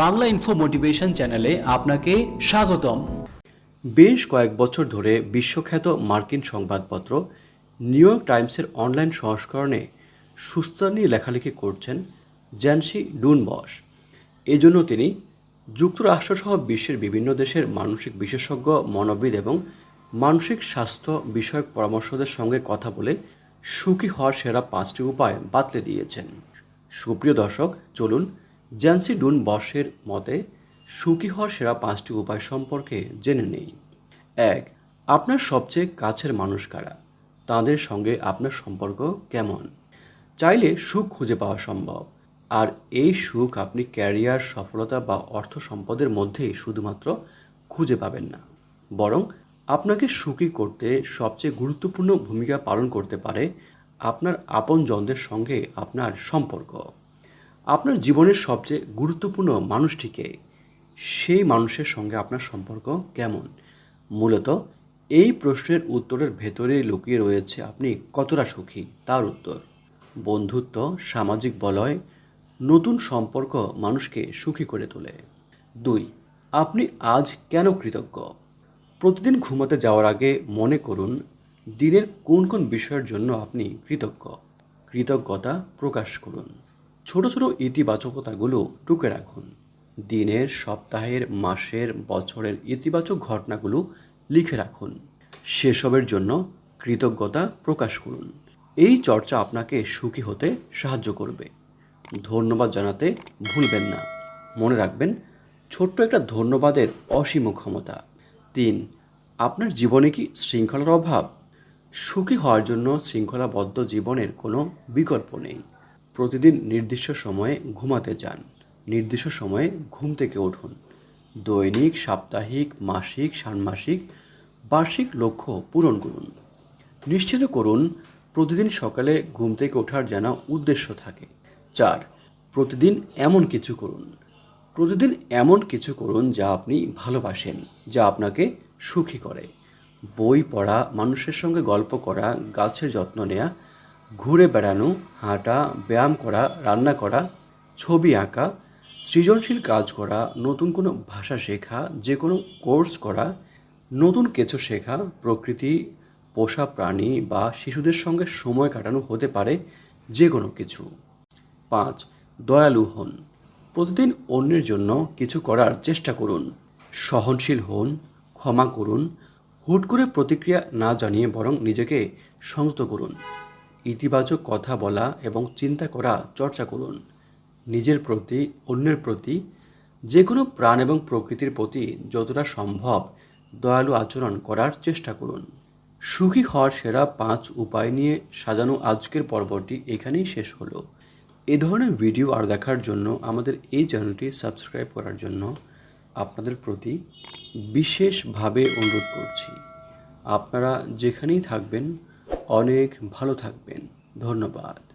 Bangla info motivation চ্যানেলে আপনাকে স্বাগতম। বেশ কয়েক বছর ধরে বিশ্বখ্যাত মার্কিন সংবাদপত্র নিউ ইয়র্ক টাইমসের অনলাইন সংস্করণে সুস্থতা নিয়ে লেখালেখি করছেন জ্যানসি ডুন বস এজন্য তিনি যুক্তরাষ্ট্রসহ বিশ্বের বিভিন্ন দেশের মানসিক বিশেষজ্ঞ, মনোবিদ এবং মানসিক স্বাস্থ্য বিষয়ক পরামর্শদের সঙ্গে কথা বলে সুখী হওয়ার সেরা পাঁচটি উপায় বাতলে দিয়েছেন। সুপ্রিয় দর্শক, চলুন জ্যান্সি ডুন বসের মতে, সুখী হওয়ার সেরা পাঁচটি উপায় সম্পর্কে জেনে নেই। এক, আপনার সবচেয়ে কাছের মানুষ কারা? তাদের সঙ্গে আপনার সম্পর্ক কেমন? চাইলে সুখ খুঁজে পাওয়া সম্ভব। আর এই সুখ আপনি ক্যারিয়ার, সফলতা বা অর্থ সম্পদের মধ্যেই শুধুমাত্র খুঁজে পাবেন না। বরং আপনাকে সুখী করতে সবচেয়ে গুরুত্বপূর্ণ ভূমিকা পালন করতে পারে আপনার আপনজনদের সঙ্গে আপনার সম্পর্ক। আপনার জীবনের সবচেয়ে গুরুত্বপূর্ণ মানুষটিকে সেই মানুষের সঙ্গে আপনার সম্পর্ক কেমন? মূলত এই প্রশ্নের উত্তরের ভেতরে লুকিয়ে রয়েছে আপনি কতটা সুখী? তার উত্তর, বন্ধুত্ব, সামাজিক বলয়, নতুন সম্পর্ক মানুষকে সুখী করে তোলে। দুই, আপনি আজ কেন কৃতজ্ঞ? প্রতিদিন ঘুমাতে যাওয়ার আগে মনে করুন, দিনের কোন কোন বিষয়ের জন্য আপনি কৃতজ্ঞ। কৃতজ্ঞতা প্রকাশ করুন। ছোট ছোট ইতিবাচকতাগুলো টুকে রাখুন। দিনের, সপ্তাহের, মাসের, বছরের ইতিবাচক ঘটনাগুলো লিখে রাখুন। সেসবের জন্য কৃতজ্ঞতা প্রকাশ করুন। এই চর্চা আপনাকে সুখী হতে সাহায্য করবে। ধন্যবাদ জানাতে ভুলবেন না। মনে রাখবেন, ছোট্ট একটা ধন্যবাদের অসীম ক্ষমতা। তিন, আপনার জীবনে কি শৃঙ্খলার অভাব? সুখী হওয়ার জন্য শৃঙ্খলাবদ্ধ জীবনের কোনো বিকল্প নেই। প্রতিদিন নির্দিষ্ট সময়ে ঘুমাতে যান। নির্দিষ্ট সময়ে ঘুম থেকে উঠুন। দৈনিক, সাপ্তাহিক, মাসিক, ষান্মাসিক, বার্ষিক লক্ষ্য পূরণ করুন। নিশ্চিত করুন, প্রতিদিন সকালে ঘুম থেকে ওঠার যেন উদ্দেশ্য থাকে। চার, প্রতিদিন এমন কিছু করুন। প্রতিদিন এমন কিছু করুন যা আপনি ভালোবাসেন, যা আপনাকে সুখী করে। বই পড়া, মানুষের সঙ্গে গল্প করা, গাছের যত্ন নেওয়া ঘুরে বেড়ানো, হাঁটা, ব্যায়াম করা, রান্না করা, ছবি আঁকা, সৃজনশীল কাজ করা, নতুন কোনো ভাষা শেখা, যে কোনো কোর্স করা, নতুন কিছু শেখা, প্রকৃতি, পোষা প্রাণী বা শিশুদের সঙ্গে সময় কাটানো হতে পারে যে কোনো কিছু। পাঁচ, দয়ালু হন। প্রতিদিন অন্যের জন্য কিছু করার চেষ্টা করুন। সহনশীল হন, ক্ষমা করুন, হুট করে প্রতিক্রিয়া না জানিয়ে বরং নিজেকে সংযত করুন। ইতিবাচক কথা বলা এবং চিন্তা করা, চর্চা করুন। নিজের প্রতি, অন্যের প্রতি যে কোনো প্রাণ এবং প্রকৃতির প্রতি যতটা সম্ভব দয়ালু আচরণ করার চেষ্টা করুন। সুখী হওয়ার সেরা পাঁচ উপায় নিয়ে সাজানো আজকের পর্বটি এখানেই শেষ হলো। এ ধরনের ভিডিও আর দেখার জন্য আমাদের এই চ্যানেলটি সাবস্ক্রাইব করার জন্য আপনাদের প্রতি বিশেষভাবে অনুরোধ করছি। আপনারা যেখানেই থাকবেন অনেক ভালো থাকবেন। ধন্যবাদ।